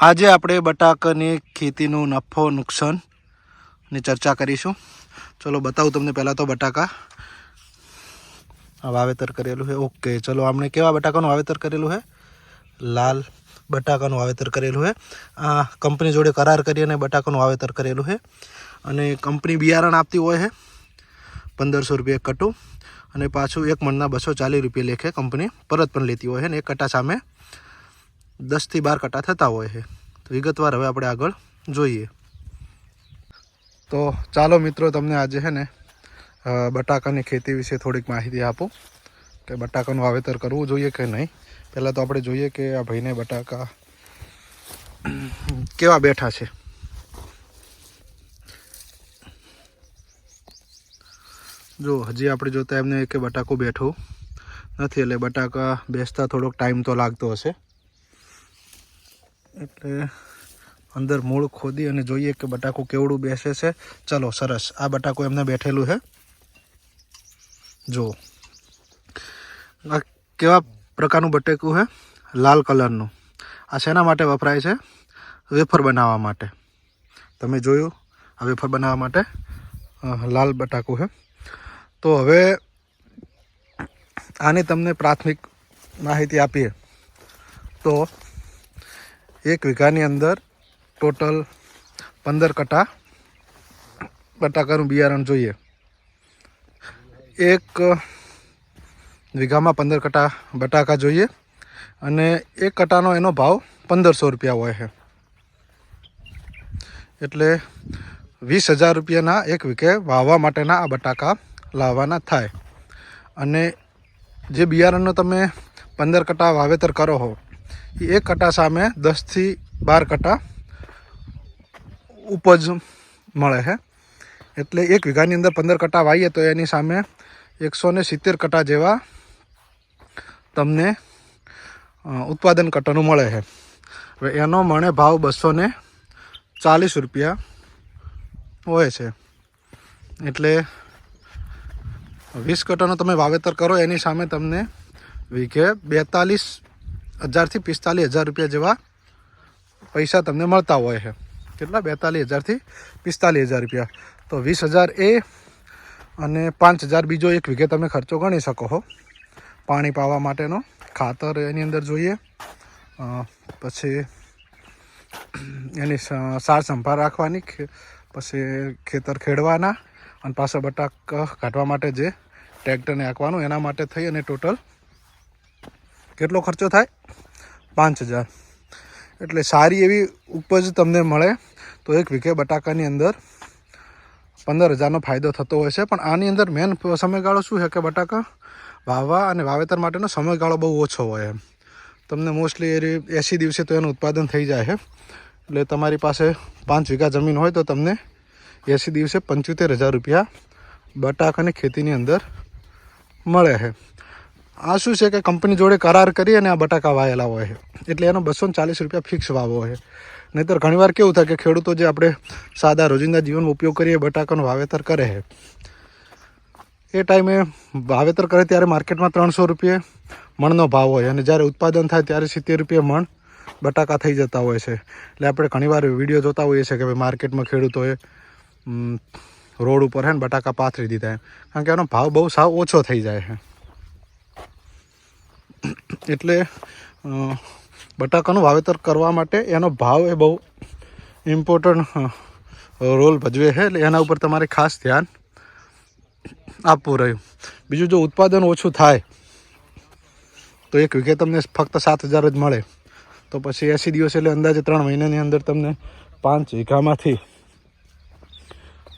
આજે આપણે બટાકાની ખેતીનું નફો નુકસાનની ચર્ચા કરીશું. ચલો બતાવું તમને પહેલાં તો બટાકા. આ વાવેતર કરેલું છે. ઓકે, ચલો આપણે કેવા બટાકાનું વાવેતર કરેલું છે? લાલ બટાકાનું વાવેતર કરેલું છે. આ કંપની જોડે કરાર કરી અને બટાકાનું વાવેતર કરેલું છે. અને કંપની બિયારણ આપતી હોય છે, પંદરસો રૂપિયા કટું. અને પાછું એક મણના બસો ચાલીસ રૂપિયા લેખે કંપની પરત પણ લેતી હોય છે ને એક કટા સામે દસથી બાર કટા થતા હોય છે. તો વિગતવાર હવે આપણે આગળ જોઈએ. તો ચાલો મિત્રો, તમને આજે છે ને બટાકાની ખેતી વિશે થોડીક માહિતી આપો. કે બટાકાનું વાવેતર કરવું જોઈએ કે નહીં? પહેલાં તો આપણે જોઈએ કે આ ભાઈને બટાકા કેવા બેઠા છે. જો, હજી આપણે જોતા એમને કે બટાકું બેઠું નથી, એટલે બટાકા બેસતા થોડોક ટાઈમ તો લાગતો હશે. એટલે અંદર મૂળ ખોદી અને જોઈએ કે બટાકું કેવડું બેસે છે. ચલો, સરસ. આ બટાકું એમને બેઠેલું છે. જો આ કેવા પ્રકારનું બટેકું છે? લાલ કલરનું. આ શેના માટે વપરાય છે? વેફર બનાવવા માટે. તમે જોયું? આ વેફર બનાવવા માટે લાલ બટાકું છે. તો હવે આની તમને પ્રાથમિક માહિતી આપીએ. તો એક વીઘાની અંદર ટોટલ પંદર કટા બટાકાનું બિયારણ જોઈએ. એક વીઘામાં પંદર કટા બટાકા જોઈએ અને એક કટાનો એનો ભાવ પંદરસો રૂપિયા હોય છે. એટલે વીસ હજાર રૂપિયાના એક વીઘે વાવવા માટેના આ બટાકા લાવવાના થાય. અને જે બિયારણનો તમે પંદર કટા વાવેતર કરો હો એ એક કટા સામે દસથી બાર કટા ઉપજ મળે છે એટલે એક વીઘાની અંદર પંદર કટા વાવીએ તો એની સામે એકસો ને સિત્તેર કટા જેવા તમને ઉત્પાદન કટાનું મળે છે હવે એનો મણે ભાવ બસો ને ચાલીસ રૂપિયા હોય છે એટલે વીસ કટાનું તમે વાવેતર કરો એની સામે તમને વીઘે બેતાલીસ હજારથી પિસ્તાલીસ હજાર રૂપિયા જેવા પૈસા તમને મળતા હોય છે. કેટલા? બેતાલીસ હજારથી પિસ્તાલીસ હજાર રૂપિયા. તો વીસ હજાર એ અને પાંચ હજાર બીજો એક વીઘે તમે ખર્ચો ગણી શકો છો પાણી પાવા માટેનો ખાતર એની અંદર જોઈએ. પછી એની સાર સંભાળ રાખવાની પછી ખેતર ખેડવાના અને પાછા બટાક કાઢવા માટે જે ટ્રેક્ટરને આંકવાનું એના માટે થઈ અને ટોટલ કેટલો ખર્ચો થાય? પાંચ હજાર. એટલે સારી એવી ઉપજ તમને મળે તો એક વીઘે બટાકાની અંદર પંદર હજારનો ફાયદો થતો હોય છે. પણ આની અંદર મેન સમયગાળો શું છે કે બટાકા વાવવા અને વાવેતર માટેનો સમયગાળો બહુ ઓછો હોય એમ. તમને મોસ્ટલી એ એંસી દિવસે તો એનું ઉત્પાદન થઈ જાય છે. એટલે તમારી પાસે પાંચ વીઘા જમીન હોય તો તમને એસી દિવસે પંચોતેર હજાર રૂપિયા બટાકાની ખેતીની અંદર મળે છે. આ શું છે કે કંપની જોડે કરાર કરી અને આ બટાકા વાયેલા હોય છે? એટલે એનો બસો ચાલીસ રૂપિયા ફિક્સ વાવો હોય નહીતર ઘણીવાર કેવું થાય કે ખેડૂતો જે આપણે સાદા રોજિંદા જીવનમાં ઉપયોગ કરીએ બટાકાનું વાવેતર કરે છે. એ ટાઈમે વાવેતર કરે ત્યારે માર્કેટમાં ત્રણસો રૂપિયે મણનો ભાવ હોય અને જ્યારે ઉત્પાદન થાય ત્યારે સિત્તેર રૂપિયા મણ બટાકા થઈ જતા હોય છે. એટલે આપણે ઘણીવાર વીડિયો જોતા હોઈએ છીએ કે ભાઈ માર્કેટમાં ખેડૂતોએ રોડ ઉપર હે ને બટાકા પાથરી દીધા એમ કારણ કે એનો ભાવ બહુ સાવ ઓછો થઈ જાય છે. એટલે બટાકાનું વાવેતર કરવા માટે એનો ભાવ એ બહુ ઇમ્પોર્ટન્ટ રોલ ભજવે છે. એટલે એના ઉપર તમારે ખાસ ધ્યાન આપવું રહ્યું. બીજું જો ઉત્પાદન ઓછું થાય, તો એક વીઘે તમને ફક્ત સાત હજાર જ મળે. તો પછી એંસી દિવસ એટલે અંદાજે ત્રણ મહિનાની અંદર તમને પાંચ વીઘામાંથી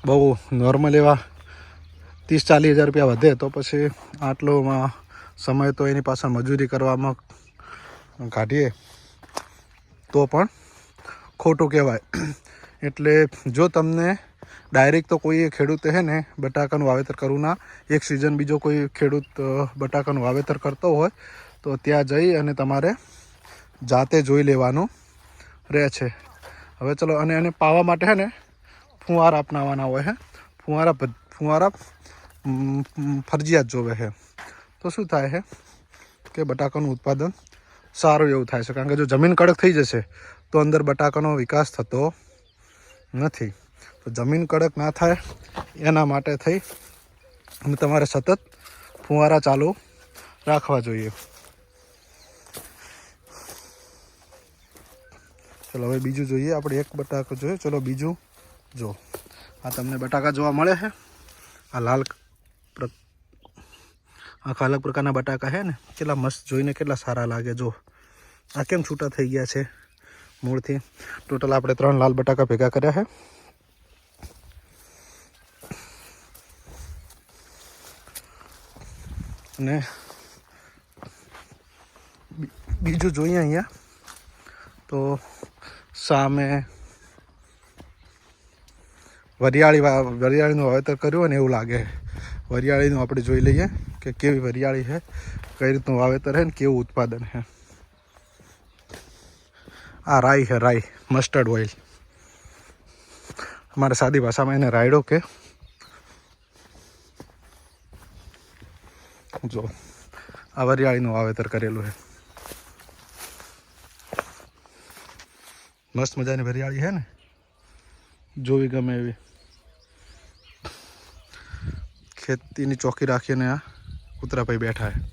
બહુ નોર્મલ એવા ત્રીસ ચાલીસ હજાર રૂપિયા વધે. તો પછી આટલો માં સમય તો એની પાછળ મજૂરી કરવામાં કાઢીએ તો પણ ખોટું કહેવાય. એટલે જો તમને ડાયરેક્ટ તો કોઈ ખેડૂતે છે ને બટાકાનું વાવેતર કરવું ના, એક સિઝન બીજો કોઈ ખેડૂત બટાકાનું વાવેતર કરતો હોય, તો ત્યાં જઈ અને તમારે જાતે જોઈ લેવાનું રહે છે. હવે ચલો, અને એને પાવા માટે છે ને ફુવારા અપનાવવાના હોય હે. ફુવારા ફુવારા ફરજિયાત જોવે છે તો શું થાય છે કે બટાકાનું ઉત્પાદન સારું એવું થાય છે. કારણ કે જો જમીન કડક થઈ જશે, તો અંદર બટાકાનો વિકાસ થતો નથી. તો જમીન કડક ના થાય, એના માટે થઈ તમારે સતત ફુવારા ચાલુ રાખવા જોઈએ. ચલો, હવે બીજું જોઈએ. આપણે એક બટાકો જોઈએ ચલો, બીજું જો. આ તમને બટાકા જોવા મળે છે આ લાલ આખા અલગ પ્રકારના બટાકા છે ને, કેટલા મસ્ત જોઈને કેટલા સારા લાગે જો. આ કેમ છૂટા થઈ ગયા છે મૂળથી? ટોટલ આપણે ત્રણ લાલ બટાકા ભેગા કર્યા છે. અને બીજું જોઈએ અહીંયા. તો સામે વરિયાળી વરિયાળીનું વાવેતર કર્યું હોય ને એવું લાગે. વરિયાળીનું આપણે જોઈ લઈએ કે કેવી વરિયાળી છે, કઈ રીતનું વાવેતર છે ને કેવું ઉત્પાદન છે. આ રાઈ છે, રાઈ મસ્ટર્ડ ઓઇલ અમારે સાદી ભાષામાં એને રાયડો કે જો, આ વરિયાળીનું વાવેતર કરેલું છે. મસ્ત મજાની વરિયાળી છે ને, જોવી ગમે એવી. ખેતીની ચોકી રાખીને આ કૂતરાભાઈ બેઠા છે.